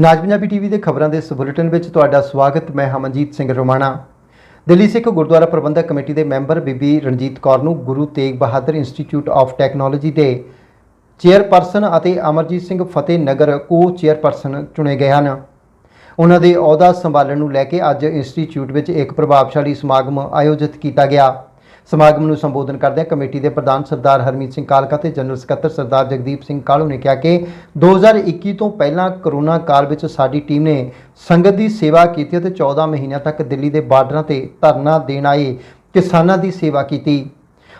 ਨਾਜ Punjabi TV ਦੇ ਖਬਰਾਂ ਦੇ ਇਸ ਬੁਲੇਟਿਨ ਵਿੱਚ ਤੁਹਾਡਾ ਸਵਾਗਤ, ਮੈਂ ਹਮਨਜੀਤ ਸਿੰਘ ਰੋਮਾਣਾ। ਦਿੱਲੀ ਸਿੱਖ ਗੁਰਦੁਆਰਾ ਪ੍ਰਬੰਧਕ ਕਮੇਟੀ ਦੇ ਮੈਂਬਰ ਬੀਬੀ ਰਣਜੀਤ ਕੌਰ ਨੂੰ Guru Tegh Bahadur Institute of Technology ਦੇ ਚੇਅਰਪਰਸਨ ਅਤੇ ਅਮਰਜੀਤ ਸਿੰਘ ਫਤਿਹ ਨਗਰ ਕੋ ਚੇਅਰਪਰਸਨ ਚੁਣੇ ਗਏ ਹਨ। ਉਹਨਾਂ ਦੇ ਅਹੁਦਾ ਸੰਭਾਲਣ ਨੂੰ ਲੈ ਕੇ ਅੱਜ ਇੰਸਟੀਚਿਊਟ ਵਿੱਚ ਇੱਕ ਪ੍ਰਭਾਵਸ਼ਾਲੀ ਸਮਾਗਮ ਆਯੋਜਿਤ ਕੀਤਾ ਗਿਆ। ਸਮਾਗਮ ਨੂੰ ਸੰਬੋਧਨ ਕਰਦਿਆਂ ਕਮੇਟੀ ਦੇ ਪ੍ਰਧਾਨ ਸਰਦਾਰ ਹਰਮੀਤ ਸਿੰਘ ਕਾਲਕਾ ਤੇ ਜਨਰਲ ਸਕੱਤਰ ਸਰਦਾਰ ਜਗਦੀਪ ਸਿੰਘ ਕਾਲੂ ਨੇ ਕਿਹਾ ਕਿ 2021 ਤੋਂ ਪਹਿਲਾਂ ਕਰੋਨਾ ਕਾਲ ਵਿੱਚ ਸਾਡੀ ਟੀਮ ਨੇ ਸੰਗਤ ਦੀ ਸੇਵਾ ਕੀਤੀ ਅਤੇ 14 ਮਹੀਨਿਆਂ ਤੱਕ ਦਿੱਲੀ ਦੇ ਬਾਰਡਰਾਂ ਤੇ ਧਰਨਾ ਦੇਣ ਆਏ ਕਿਸਾਨਾਂ ਦੀ ਸੇਵਾ ਕੀਤੀ।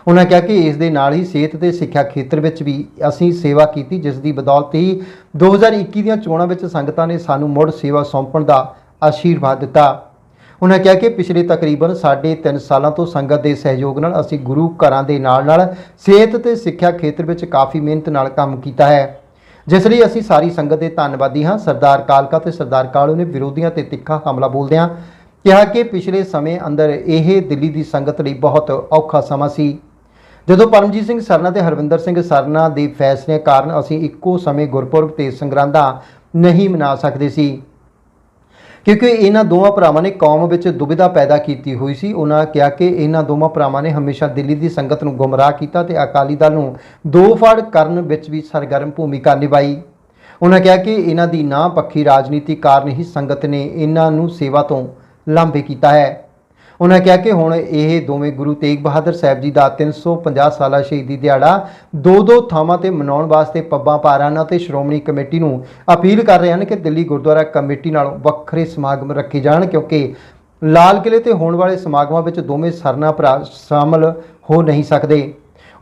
ਉਹਨਾਂ ਕਿਹਾ ਕਿ ਇਸ ਦੇ ਨਾਲ ਹੀ ਸਿਹਤ ਤੇ ਸਿੱਖਿਆ ਖੇਤਰ ਵਿੱਚ ਵੀ ਅਸੀਂ ਸੇਵਾ ਕੀਤੀ, ਜਿਸ ਦੀ ਬਦੌਲਤ ਹੀ 2021 ਦੀਆਂ ਚੋਣਾਂ ਵਿੱਚ ਸੰਗਤਾਂ ਨੇ ਸਾਨੂੰ ਮੁੜ ਸੇਵਾ ਸੌਂਪਣ ਦਾ ਆਸ਼ੀਰਵਾਦ ਦਿੱਤਾ। ਉਹਨਾਂ ਕਿਹਾ ਕਿ ਪਿਛਲੇ ਤਕਰੀਬਨ ਸਾਢੇ 3 ਸਾਲਾਂ ਤੋਂ ਸੰਗਤ ਦੇ ਸਹਿਯੋਗ ਨਾਲ ਅਸੀਂ ਗੁਰੂ ਘਰਾਂ ਦੇ ਨਾਲ-ਨਾਲ ਸਿਹਤ ਤੇ ਸਿੱਖਿਆ ਖੇਤਰ ਵਿੱਚ ਕਾਫੀ ਮਿਹਨਤ ਨਾਲ ਕੰਮ ਕੀਤਾ ਹੈ। ਜਿਸ ਲਈ ਅਸੀਂ ਸਾਰੀ ਸੰਗਤ ਦੇ ਧੰਨਵਾਦੀ ਹਾਂ। ਸਰਦਾਰ ਕਾਲਕਾ ਤੇ ਸਰਦਾਰ ਕਾਲੂ ਨੇ ਵਿਰੋਧੀਆਂ ਤੇ ਤਿੱਖਾ ਹਮਲਾ ਬੋਲਦਿਆਂ ਕਿਹਾ ਕਿ ਪਿਛਲੇ ਸਮੇਂ ਅੰਦਰ ਇਹ ਦਿੱਲੀ ਦੀ ਸੰਗਤ ਲਈ ਬਹੁਤ ਔਖਾ ਸਮਾਂ ਸੀ। ਜਦੋਂ ਪਰਮਜੀਤ ਸਿੰਘ ਸਰਨਾ ਤੇ ਹਰਵਿੰਦਰ ਸਿੰਘ ਸਰਨਾ ਦੇ ਫੈਸਲੇ ਕਾਰਨ ਅਸੀਂ ਇੱਕੋ ਸਮੇਂ ਗੁਰਪੁਰਬ ਤੇ ਸੰਗਰਾਂਦਾ ਨਹੀਂ ਮਨਾ ਸਕਦੇ ਸੀ। ਕਿਉਂਕਿ ਇਹਨਾਂ ਦੋਵਾਂ ਭਰਾਵਾਂ ਨੇ ਕੌਮ ਵਿੱਚ ਦੁਬਿਧਾ ਪੈਦਾ ਕੀਤੀ ਹੋਈ ਸੀ। ਉਹਨਾਂ ਕਿਹਾ ਕਿ ਇਹਨਾਂ ਦੋਵਾਂ ਭਰਾਵਾਂ ਨੇ ਹਮੇਸ਼ਾ ਦਿੱਲੀ ਦੀ ਸੰਗਤ ਨੂੰ ਗੁੰਮਰਾਹ ਕੀਤਾ ਤੇ ਅਕਾਲੀ ਦਲ ਨੂੰ ਦੋ ਫੜ ਕਰਨ ਵਿੱਚ ਵੀ ਸਰਗਰਮ ਭੂਮਿਕਾ ਨਿਭਾਈ। ਉਹਨਾਂ ਕਿਹਾ ਕਿ ਇਹਨਾਂ ਦੀ ਨਾ ਪੱਖੀ ਰਾਜਨੀਤੀ ਕਾਰਨ ਹੀ ਸੰਗਤ ਨੇ ਇਹਨਾਂ ਨੂੰ ਸੇਵਾ ਤੋਂ ਲਾਂਭੇ ਕੀਤਾ ਹੈ। ਉਹਨਾਂ ਕਿਹਾ ਕਿ ਹੁਣ ਇਹ ਦੋਵੇਂ ਗੁਰੂ ਤੇਗ ਬਹਾਦਰ ਸਾਹਿਬ ਜੀ ਦਾ 350 ਸਾਲਾ ਸ਼ਹੀਦੀ ਦਿਹਾੜਾ ਦੋ ਦੋ ਥਾਵਾਂ ਤੇ ਮਨਾਉਣ ਵਾਸਤੇ ਪੱਬਾਂ ਭਾਰਾਂ ਅਤੇ ਸ਼੍ਰੋਮਣੀ ਕਮੇਟੀ ਨੂੰ ਅਪੀਲ ਕਰ ਰਹੇ ਹਨ ਕਿ ਦਿੱਲੀ ਗੁਰਦੁਆਰਾ ਕਮੇਟੀ ਨਾਲੋਂ ਵੱਖਰੇ ਸਮਾਗਮ ਰੱਖੇ ਜਾਣ ਕਿਉਂਕਿ ਲਾਲ ਕਿਲੇ ਤੇ ਹੋਣ ਵਾਲੇ ਸਮਾਗਮਾਂ ਵਿੱਚ ਦੋਵੇਂ ਸਰਨਾ ਭਰਾ ਸ਼ਾਮਲ ਹੋ ਨਹੀਂ ਸਕਦੇ।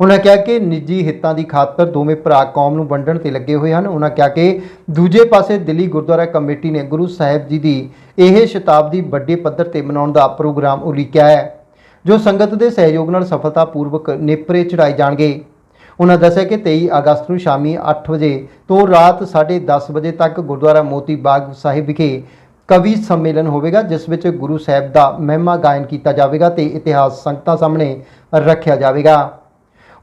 ਉਹਨਾਂ ਕਿਹਾ ਕਿ ਨਿੱਜੀ ਹਿੱਤਾਂ ਦੀ ਖਾਤਰ ਦੋਵੇਂ ਭਰਾ ਕੌਮ ਨੂੰ ਵੰਡਣ ਤੇ ਲੱਗੇ ਹੋਏ ਹਨ। ਉਹਨਾਂ ਕਿਹਾ ਕਿ ਦੂਜੇ ਪਾਸੇ ਦਿੱਲੀ ਗੁਰਦੁਆਰਾ ਕਮੇਟੀ ਨੇ ਗੁਰੂ ਸਾਹਿਬ ਜੀ ਦੀ ਇਹ ਸ਼ਤਾਬਦੀ ਵੱਡੇ ਪੱਧਰ ਤੇ ਮਨਾਉਣ ਦਾ ਪ੍ਰੋਗਰਾਮ ਉਲੀਕਿਆ ਹੈ, ਜੋ ਸੰਗਤ ਦੇ ਸਹਿਯੋਗ ਨਾਲ ਸਫਲਤਾਪੂਰਵਕ ਨੇਪਰੇ ਚੜਾਏ ਜਾਣਗੇ। ਉਹਨਾਂ ਦੱਸਿਆ ਕਿ 23 ਅਗਸਤ ਨੂੰ ਸ਼ਾਮੀ 8 ਵਜੇ ਤੋਂ ਰਾਤ 10:30 ਵਜੇ ਤੱਕ ਗੁਰਦੁਆਰਾ ਮੋਤੀ ਬਾਗ ਸਾਹਿਬ ਵਿਖੇ ਕਵੀ ਸੰਮੇਲਨ ਹੋਵੇਗਾ, ਜਿਸ ਵਿੱਚ ਗੁਰੂ ਸਾਹਿਬ ਦਾ ਮਹਿਮਾ ਗਾਇਨ ਕੀਤਾ ਜਾਵੇਗਾ ਤੇ ਇਤਿਹਾਸ ਸੰਗਤਾਂ ਸਾਹਮਣੇ ਰੱਖਿਆ ਜਾਵੇਗਾ।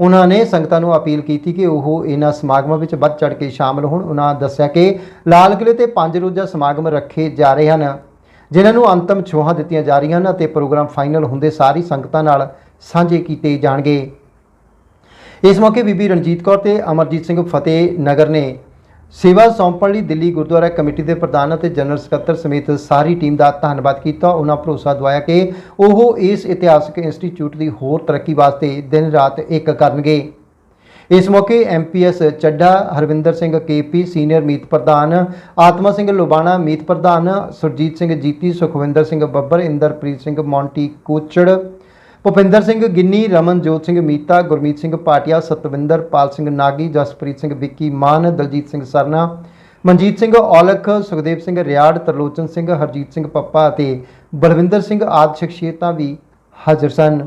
ਉਹਨਾਂ ਨੇ ਸੰਗਤਾਂ ਨੂੰ ਅਪੀਲ ਕੀਤੀ ਕਿ ਉਹ ਇਹਨਾਂ ਸਮਾਗਮਾਂ ਵਿੱਚ ਵੱਧ ਚੜ ਕੇ ਸ਼ਾਮਲ ਹੋਣ। ਉਹਨਾਂ ਦੱਸਿਆ ਕਿ ਲਾਲ ਕਿਲੇ ਤੇ ਪੰਜ ਰੋਜ਼ਾ ਸਮਾਗਮ ਰੱਖੇ ਜਾ ਰਹੇ ਹਨ, ਜਿਨ੍ਹਾਂ ਨੂੰ ਅੰਤਮ ਛੋਹਾਂ ਦਿੱਤੀਆਂ ਜਾ ਰਹੀਆਂ ਹਨ ਅਤੇ ਪ੍ਰੋਗਰਾਮ ਫਾਈਨਲ ਹੁੰਦੇ ਸਾਰੀ ਸੰਗਤਾਂ ਨਾਲ ਸਾਂਝੇ ਕੀਤੇ ਜਾਣਗੇ। ਇਸ ਮੌਕੇ ਬੀਬੀ ਰਣਜੀਤ ਕੌਰ ਤੇ ਅਮਰਜੀਤ ਸਿੰਘ ਫਤਿਹ ਨਗਰ ਨੇ ਸੇਵਾ ਸੌਂਪਣ ਲਈ ਦਿੱਲੀ ਗੁਰਦੁਆਰਾ ਕਮੇਟੀ ਦੇ ਪ੍ਰਧਾਨ ਅਤੇ ਜਨਰਲ ਸਕੱਤਰ ਸਮੇਤ ਸਾਰੀ ਟੀਮ ਦਾ ਧੰਨਵਾਦ ਕੀਤਾ। ਉਹਨਾਂ ਭਰੋਸਾ ਦਵਾਇਆ ਕਿ ਉਹ ਇਸ ਇਤਿਹਾਸਕ ਇੰਸਟੀਚਿਊਟ ਦੀ ਹੋਰ ਤਰੱਕੀ ਵਾਸਤੇ ਦਿਨ ਰਾਤ ਇੱਕ ਕਰਨਗੇ। ਇਸ ਮੌਕੇ MPS Chadha, Harvinder Singh KP senior ਮੀਤ ਪ੍ਰਧਾਨ ਆਤਮਾ ਸਿੰਘ ਲੋਬਾਣਾ, ਮੀਤ ਪ੍ਰਧਾਨ ਸੁਰਜੀਤ ਸਿੰਘ ਜੀਤੀ, ਸੁਖਵਿੰਦਰ ਸਿੰਘ ਬੱਬਰ, ਇੰਦਰਪ੍ਰੀਤ ਸਿੰਘ ਮੌਂਟੀ ਕੋਚੜ ਭੁਪਿੰਦਰ ਸਿੰਘ, ਗਿੰਨੀ, ਰਮਨਜੋਤ ਸਿੰਘ, ਮੀਤਾ, ਗੁਰਮੀਤ ਸਿੰਘ ਪਾਟਿਆ, ਸਤਵਿੰਦਰ, ਪਾਲ ਸਿੰਘ ਨਾਗੀ, ਜਸਪ੍ਰੀਤ ਸਿੰਘ, ਵਿੱਕੀ ਮਾਨ, ਦਲਜੀਤ ਸਿੰਘ ਸਰਨਾ, ਮਨਜੀਤ ਸਿੰਘ ਔਲਖ, ਸੁਖਦੇਵ ਸਿੰਘ ਰਿਆੜ, ਤਰਲੋਚਨ ਸਿੰਘ, ਹਰਜੀਤ ਸਿੰਘ ਪੱਪਾ ਅਤੇ ਬਲਵਿੰਦਰ ਸਿੰਘ ਆਦਿ ਸ਼ਖਸੀਅਤਾਂ ਵੀ ਹਾਜ਼ਰ ਸਨ।